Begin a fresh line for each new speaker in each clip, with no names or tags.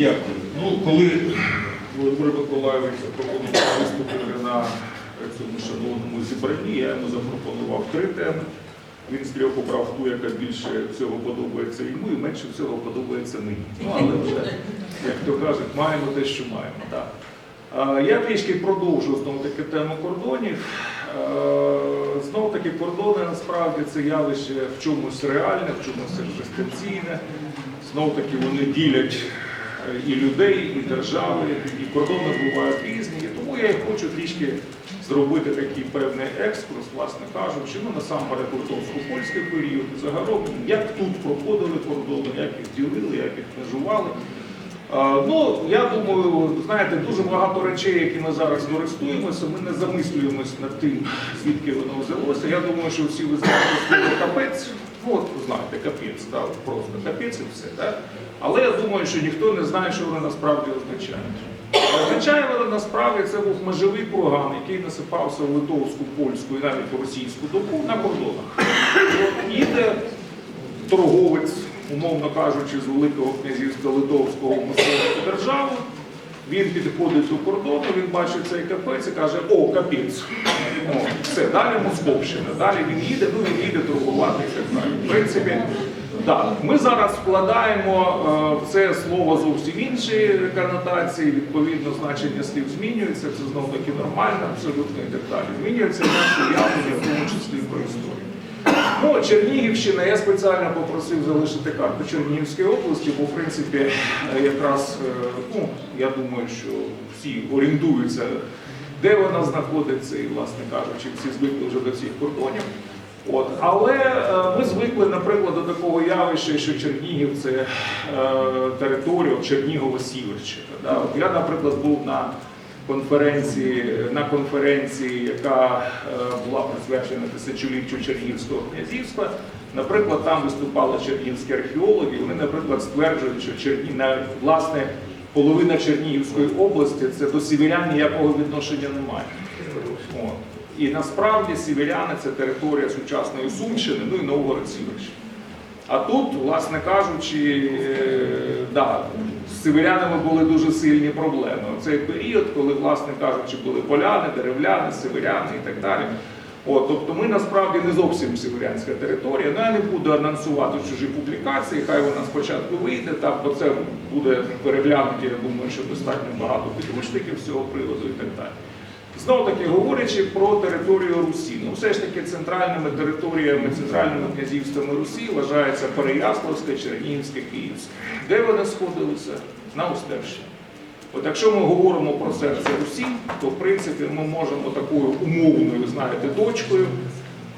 Дякую. Ну, коли Володимир Миколаївич запропонував виступити на цьому шановному зібранні, я йому запропонував три теми. Він трьох обрав ту, яка більше всього подобається йому, і менше всього подобається мені. Ну, але вже, як то кажуть, маємо те, що маємо. Так. Я трішки продовжу знову таки тему кордонів. Знову таки, кордони насправді це явище в чомусь реальне, в чомусь екзистенційне. Знову таки вони ділять і людей, і держави, і кордони бувають різні. І тому я хочу трішки зробити такий певний екскурс, власне кажучи, ну насамперед литовсько-польський період, загалом, як тут проходили кордони, як їх ділили, як їх межували. Ну, я думаю, знаєте, дуже багато речей, які ми зараз користуємося, ми не замислюємось над тим, звідки воно взялося. Я думаю, що всі ви знаєте слово капець. От знаєте, капець, так, просто капець і все. Так? Але я думаю, що ніхто не знає, що вони насправді означають. Означає вони насправді це був межовий курган, який насипався в литовську, польську і навіть російську добу на кордонах. Їде торговець, умовно кажучи, з Великого князівства Литовського Московську державу. Він підходить до кордону, він бачить цей капець і каже, о, капець. Все, далі Московщина. Далі він їде, ну він їде торгувати і так далі. В принципі, так, ми зараз вкладаємо е, в це слово зовсім інші конотації, відповідно, значення слів змінюється, це знову таки нормально, абсолютно і так далі. Змінюється наше уявлення, в тому числі про історію. Ну, Чернігівщина, я спеціально попросив залишити карту Чернігівської області, бо в принципі е, якраз, е, ну, я думаю, що всі орієнтуються, де вона знаходиться, і, власне кажучи, всі звикли вже до цих кордонів. От. Але е, ми звикли, наприклад, до такого явища, що Чернігів це е, територія Чернігово-Сіверщина. Да? Я, наприклад, був на конференції, на конференції, яка е, була присвячена тисячоліттю Чернігівського князівства. Наприклад, там виступали чернігівські археологи. Вони, наприклад, стверджують, що Черні... власне половина Чернігівської області це до сіверян ніякого відношення немає. От. І насправді сіверяни це територія сучасної Сумщини, ну і Новгород-Сіверщини. А тут, власне кажучи, е, да, з северянами були дуже сильні проблеми. У цей період, коли, власне кажучи, були поляни, деревляни, северяни і так далі. От, тобто ми насправді не зовсім северянська територія. Ну, я не буду анонсувати чужі публікації, хай вона спочатку вийде, так, бо це буде переглянуті, я думаю, що достатньо багато підручників з цього приводу і так далі. Знову таки говорячи про територію Русі, ну все ж таки центральними територіями, центральними князівствами Русі вважається Переяславська, Чернігівська, Київська. Де вони сходилися? На Остерщині. От якщо ми говоримо про серце Русі, то в принципі ми можемо такою умовною, знаєте, точкою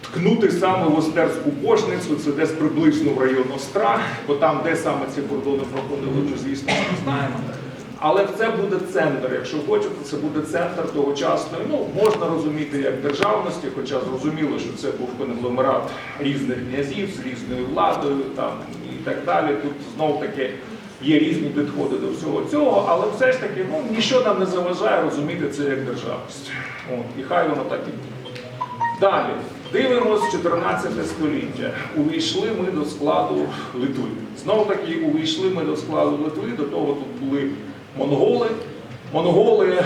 ткнути саме в Остерську божницю, це десь приблизно в район Остра, бо там, де саме ці кордони проходили, ми, звісно, не знаємо. Але це буде центр, якщо хочете, це буде центр тогочасної, ну можна розуміти як державності, хоча зрозуміло, що це був конгломерат різних князів з різною владою там і так далі. Тут знов таки є різні підходи до всього цього, але все ж таки ну нічого нам не заважає розуміти це як державність. От, і хай воно так і буде. Далі дивимось 14 століття. Увійшли ми до складу Литви. Знову таки увійшли ми до складу Литви. До того тут були монголи. Монголи е,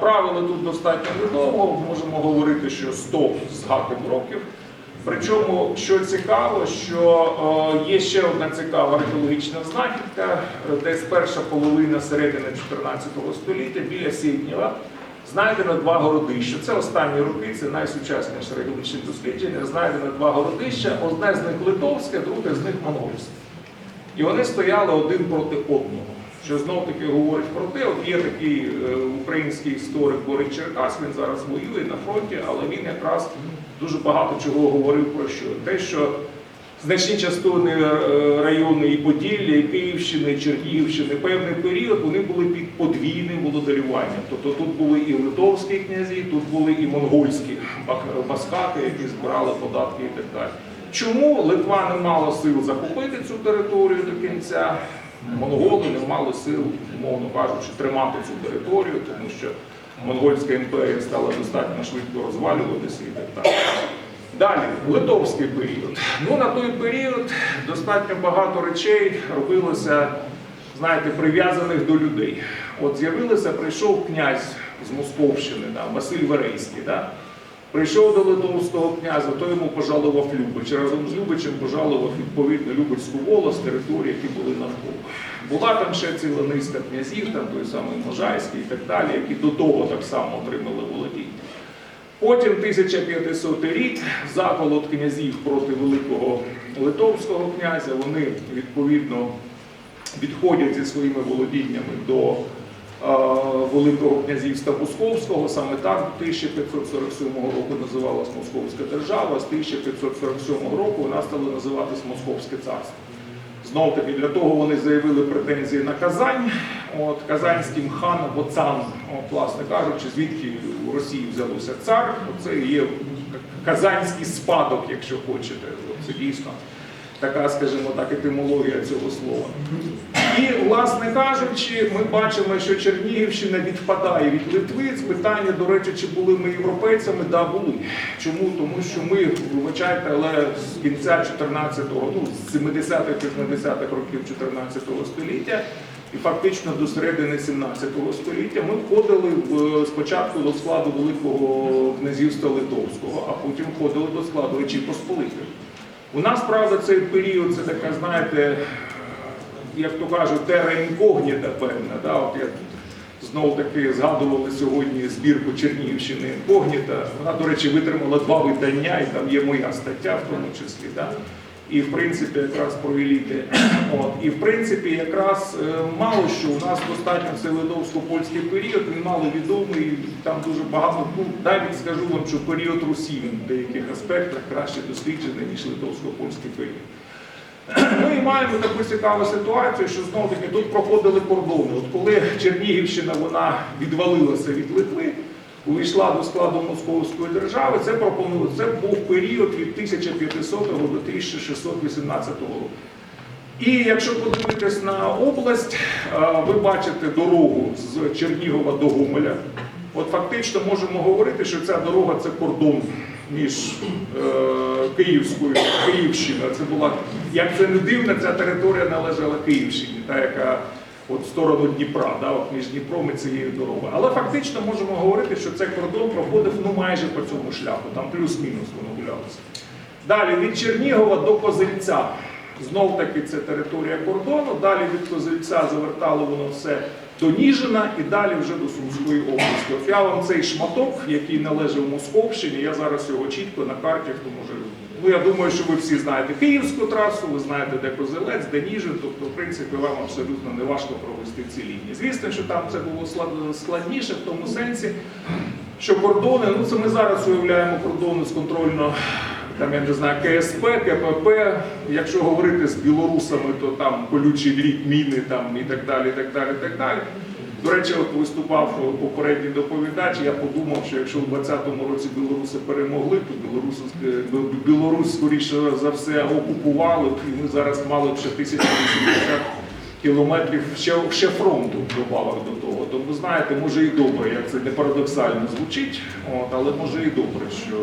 правили тут достатньо недовго. Можемо говорити, що 100 з гаком років. Причому, що цікаво, що е, є ще одна цікава археологічна знахідка, десь перша половина середини 14 століття біля Сіднєва. Знайдено два городища. Це останні роки, це найсучасніше археологічне дослідження. Знайдено два городища. Одне з них литовське, друге з них монгольське. І вони стояли один проти одного. Що знов таки говорить про те, от є такий е, український історик Борис Черкас, він зараз воює на фронті, але він якраз дуже багато чого говорив про що. Те, що значні частини е, райони і Поділля, і Київщини, і Чернігівщини, певний період вони були під подвійним володарюванням. Тобто тут були і литовські князі, тут були і монгольські баскати, які збирали податки і так далі. Чому Литва не мала сил захопити цю територію до кінця? Монголи не мали сил, умовно кажучи, тримати цю територію, тому що монгольська імперія стала достатньо швидко розвалюватися і так далі. Далі, литовський період. Ну, на той період достатньо багато речей робилося знаєте, прив'язаних до людей. От з'явилося, прийшов князь з Московщини, да, Василь Верейський. Да? Прийшов до Литовського князя, той йому пожалував Любич. Разом з Любичем пожалував відповідно Любицьку волость, території, які були навколо. Була там ще ціла низка князів, там той самий Можайський і так далі, які до того так само отримали володіння. Потім 1500 рік заколот князів проти великого литовського князя. Вони відповідно відходять зі своїми володіннями до Великого князівства Московського. Саме так 1547 року називалась Московська держава. З 1547 року вона стала називатись Московське царство. Знов таки для того вони заявили претензії на Казань. От Казанським ханом, бо цан, от, власне кажучи, звідки у Росії взялося цар, це є казанський спадок, якщо хочете. От Це дійсно така, скажімо так, етимологія цього слова. І, власне кажучи, ми бачимо, що Чернігівщина відпадає від Литви. З питання, до речі, чи були ми європейцями? Да, були. Чому? Тому що ми, вибачайте, але з кінця 14-го, ну, з 70-х, 80-х років 14-го століття і фактично до середини 17 століття ми входили в, спочатку до складу Великого князівства Литовського, а потім входили до складу Речі Посполитої. У нас, правда, цей період, це така, знаєте, як то кажуть, тера інкогніта певна. Да? От як знову таки згадували сьогодні збірку Чернігівщини інкогніта. Вона, до речі, витримала два видання, і там є моя стаття в тому числі. Да? І в принципі якраз про еліти. От. І в принципі, якраз е, мало що у нас достатньо цей литовсько-польський період, він мало відомий, там дуже багато, ну навіть скажу вам, що період Русі в деяких аспектах краще досліджений, ніж литовсько-польський період. Ми маємо таку цікаву ситуацію, що знову таки тут проходили кордони. От коли Чернігівщина вона відвалилася від Литви, увійшла до складу Московської держави, це пропонували. Це був період від 1500 до 1618 року. І якщо подивитись на область, ви бачите дорогу з Чернігова до Гомеля. От фактично можемо говорити, що ця дорога це кордон між е, Київською Київщиною. Це була, як це не дивно, ця територія належала Київщині, та яка от в сторону Дніпра, да, от між Дніпром і цією дорогою. Але фактично можемо говорити, що цей кордон проходив ну майже по цьому шляху, там плюс-мінус воно гулялося. Далі від Чернігова до Козельця. Знов таки це територія кордону. Далі від Козельця завертало воно все до Ніжина і далі вже до Сумської області. От я вам цей шматок, який належав Московщині, я зараз його чітко на карті, хто може. Ну, я думаю, що ви всі знаєте Київську трасу, ви знаєте, де Козелець, де Ніжин, тобто, в принципі, вам абсолютно не важко провести ці лінії. Звісно, що там це було складніше в тому сенсі, що кордони, ну це ми зараз уявляємо кордони з контрольно, там я не знаю, КСП, КПП. Якщо говорити з білорусами, то там колючий дріт, міни там і так далі, і так далі, і так далі. До речі, от виступав попередній доповідач, я подумав, що якщо в 20-му році білоруси перемогли, то білоруси, Білорусь, скоріше за все, окупували, і ми зараз мали б ще 1080 кілометрів ще, ще фронту добавок до того. Тому знаєте, може і добре, як це не парадоксально звучить, от, але може і добре, що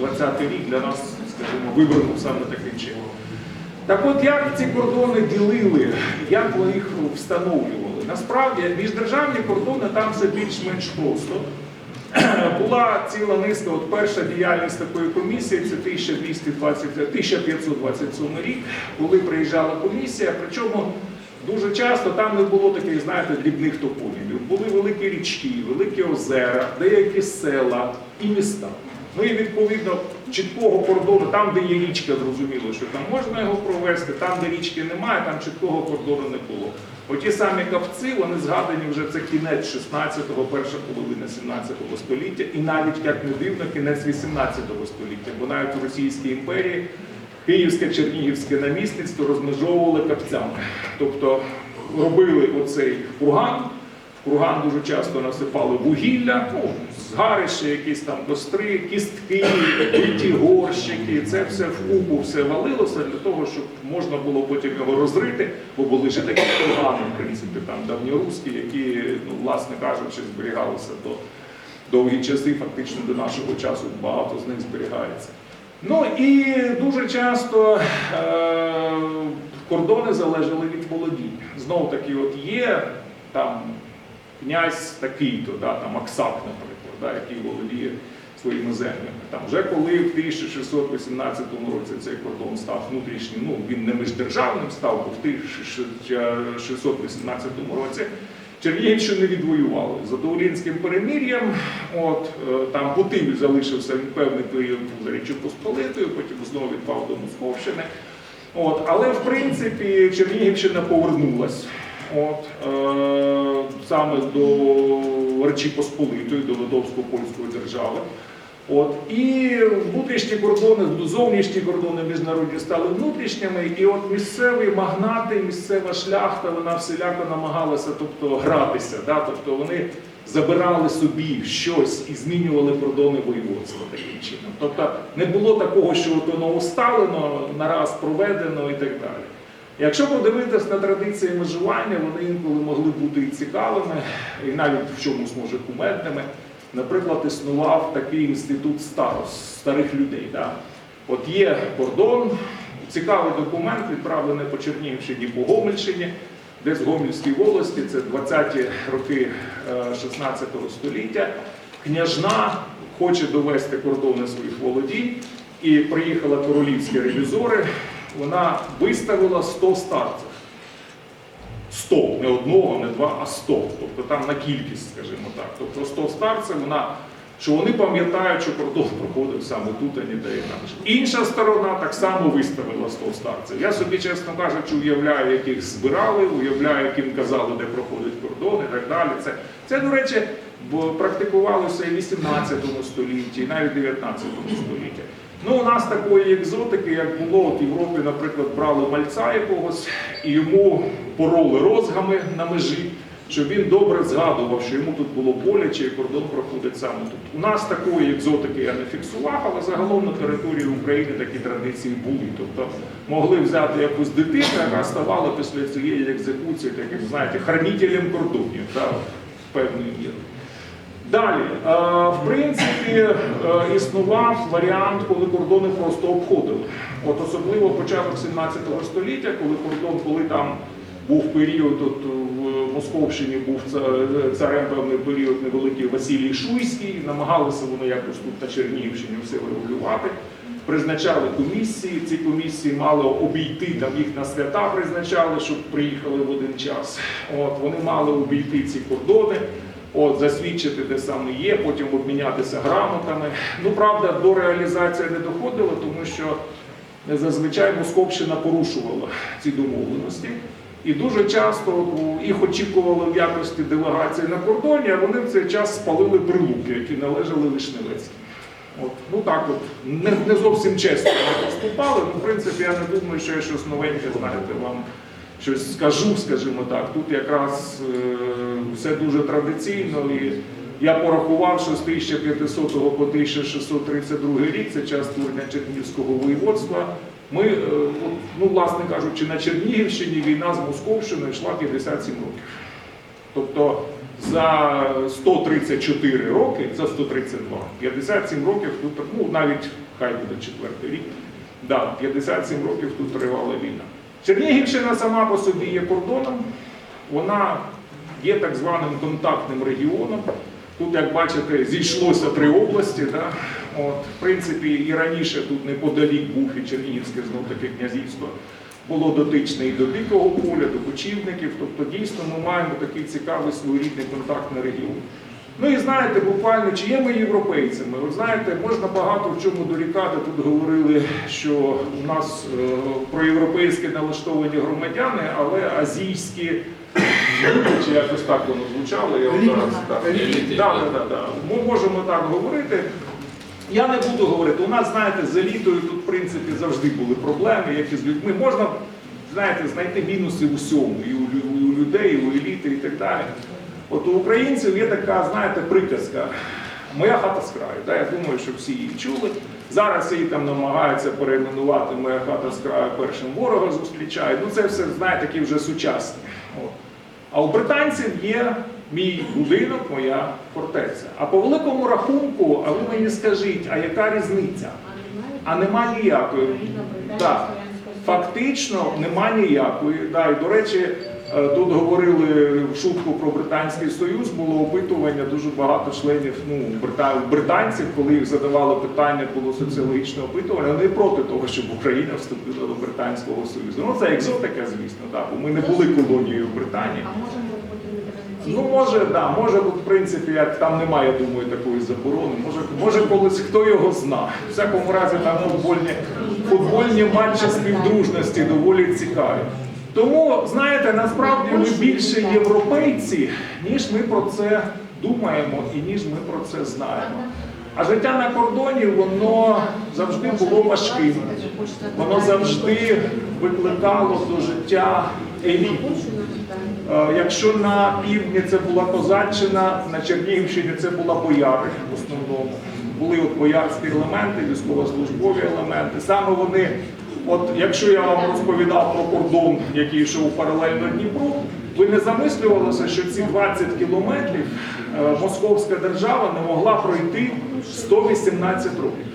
20-й рік для нас, скажімо, вибранув саме таким чином. Так от як ці кордони ділили, як ви їх встановлювали? Насправді міждержавні кордони там все більш-менш просто. Була ціла низка, от перша діяльність такої комісії, це 1220, 1527 рік, коли приїжджала комісія, причому дуже часто там не було таких, знаєте, дрібних топонімів. Були великі річки, великі озера, деякі села і міста. Ну і відповідно чіткого кордону, там, де є річка, зрозуміло, що там можна його провести, там, де річки немає, там чіткого кордону не було. Оті самі кавці, вони згадані вже це кінець 16-го, перша половина 17-го століття, і навіть, як не дивно, кінець 18 століття, бо навіть у Російській імперії Київське Чернігівське намісництво розмежовували капцями. Тобто робили оцей курган, курган дуже часто насипали вугілля, ну, згарища, якісь там костри, кістки, биті горщики. Це все в купу все валилося для того, щоб можна було потім його розрити, бо були ще такі кургани, в принципі, там давньоруські, які, ну, власне кажучи, зберігалися до довгі часи, фактично до нашого часу багато з них зберігається. Ну і дуже часто е, кордони залежали від володіння. Знов таки, от є там князь такий-то, да, там Аксак, наприклад, да, який володіє своїми землями. Там вже коли в 1618 році цей кордон став внутрішнім, ну він не міждержавним став, бо в 1618 році Чернігівщину відвоювали Задоволінським перемір'ям. От е, там Путивль залишився він певний період за Річчю Посполитою, потім знову відпав до Московщини. От, але в принципі Чернігівщина повернулась от, е, саме до Речі Посполитої, до Литовсько-Польської держави. От, і внутрішні кордони, зовнішні кордони міжнародні стали внутрішніми, і от місцеві магнати, місцева шляхта, вона всіляко намагалася тобто, гратися. Да? Тобто вони забирали собі щось і змінювали кордони воєводства таким чином. Тобто не було такого, що от воно усталено, нараз проведено і так далі. Якщо подивитись на традиції межування, вони інколи могли бути і цікавими, і навіть в чомусь може кумедними. Наприклад, існував такий інститут старос, старих людей. Да? От є кордон, цікавий документ, відправлений по Чернігівщині, по Гомельщині, десь в Гомельській волості, це 20-ті роки е, 16 століття. Княжна хоче довести кордони своїх володінь, і приїхала королівські ревізори. Вона виставила 100 старців. 100, не одного, не два, а 100. Тобто там на кількість, скажімо так. Тобто 100 старців, вона, що вони пам'ятають, що кордон проходив саме тут, а ніде інакше. Інша сторона так само виставила 100 старців. Я собі, чесно кажучи, уявляю, яких збирали, уявляю, яким казали, де проходить кордон і так далі. Це, це до речі, практикувалося і в 18 столітті, і навіть в 19 столітті. Ну, у нас такої екзотики, як було от в Європі, наприклад, брали мальця якогось і йому пороли розгами на межі, щоб він добре згадував, що йому тут було боляче і кордон проходить саме тут. У нас такої екзотики я не фіксував, але загалом на території України такі традиції були. Тобто могли взяти якусь дитину, яка ставала після цієї екзекуції, таким, знаєте, хранителем кордонів, так, певною мірою. Далі, е, в принципі, е, існував варіант, коли кордони просто обходили. От особливо початок 17 століття, коли кордон, коли там був період, от в Московщині був ца- царем певний період невеликий Василій Шуйський, намагалися вони якось тут на Чернігівщині все врегулювати. Призначали комісії, ці комісії мали обійти там їх на свята, призначали, щоб приїхали в один час. От вони мали обійти ці кордони. От, засвідчити, де саме є, потім обмінятися грамотами. Ну, правда, до реалізації не доходило, тому що зазвичай Московщина порушувала ці домовленості. І дуже часто їх очікували в якості делегації на кордоні, а вони в цей час спалили прилуки, які належали Вишневецьким. От, ну так от, не, не зовсім чесно поступали, ну, в принципі, я не думаю, що я щось новеньке, знаєте, вам щось скажу, скажімо так. Тут якраз е, все дуже традиційно. І я порахував, що з 1500 по 1632 рік, це час створення Чернігівського воєводства. Ми, е, ну, власне кажучи, на Чернігівщині війна з Московщиною йшла 57 років. Тобто за 134 роки, за 132, 57 років тут, ну навіть хай буде четвертий рік, да, 57 років тут тривала війна. Чернігівщина сама по собі є кордоном, вона є так званим контактним регіоном. Тут, як бачите, зійшлося три області. Да? От, в принципі, і раніше тут неподалік був і Чернігівське знов таки князівство. Було дотичне і до дикого поля, до кочівників. Тобто, дійсно, ми маємо такий цікавий своєрідний контактний регіон. Ну і знаєте, буквально, чи є ми європейцями? От знаєте, можна багато в чому дорікати. Тут говорили, що у нас е, проєвропейські налаштовані громадяни, але азійські, чи якось так воно звучало, я зараз так. Да, да, да, да. Ми можемо так говорити. Я не буду говорити. У нас, знаєте, з елітою тут, в принципі, завжди були проблеми, як і з людьми. Можна, знаєте, знайти мінуси в усьому, і у, і у людей, і у еліти, і так далі. От у українців є така, знаєте, приказка. Моя хата з краю. Да? Я думаю, що всі її чули. Зараз її там намагаються перейменувати Моя хата з краю першим ворога зустрічає. Ну це все, знаєте, такі вже сучасні. От. А у британців є мій будинок, моя фортеця. А по великому рахунку, а ви мені скажіть, а яка різниця? А нема ніякої. Да. Фактично нема ніякої. Да, і, до речі, тут говорили в шутку про Британський Союз, було опитування дуже багато членів ну, брита- британців, коли їх задавали питання, було соціологічне опитування, вони проти того, щоб Україна вступила до Британського Союзу. Ну це екзотика, звісно, да, бо ми не були колонією Британії.
А може
Ну, може, да, може, в принципі, як там немає, я думаю, такої заборони. Може, може колись хто його зна. В всякому разі, там футбольні, футбольні матчі співдружності доволі цікаві. Тому, знаєте, насправді ми більше європейці, ніж ми про це думаємо і ніж ми про це знаємо. А життя на кордоні, воно завжди було важким. Воно завжди викликало до життя еліту. Е, Якщо на півдні це була Козаччина, на Чернігівщині це була бояри в основному. Були от боярські елементи, військовослужбові елементи. Саме вони, от якщо я вам розповідав про кордон, який йшов паралельно Дніпру, ви не замислювалися, що ці 20 кілометрів е, московська держава не могла пройти 118 років.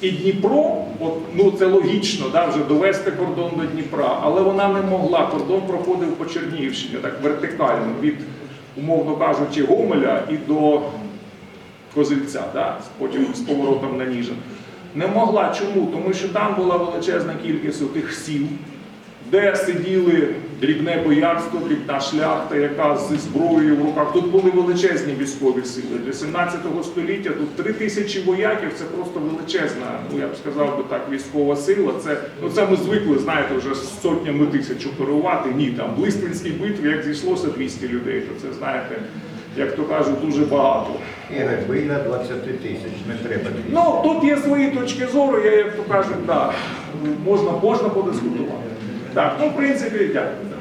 І Дніпро, от, ну це логічно, да, вже довести кордон до Дніпра, але вона не могла. Кордон проходив по Чернігівщині, так вертикально, від, умовно кажучи, Гомеля і до Козельця, да, потім з поворотом на Ніжин. Не могла. Чому? Тому що там була величезна кількість тих сіл, де сиділи дрібне боярство, дрібна шляхта, яка зі зброєю в руках. Тут були величезні військові сили. Для 17 століття тут три тисячі вояків це просто величезна, ну я б сказав би так, військова сила. Це, ну, це ми звикли, знаєте, вже з сотнями тисяч оперувати. Ні, там в Листвинській битві, як зійшлося 200 людей, то це знаєте, як то кажуть, дуже багато.
Ігор, біля 20 тисяч, не треба 200.
Ну, тут є свої точки зору, я як то кажуть, так, можна, можна подискутувати. Так, ну, в принципі, дякую.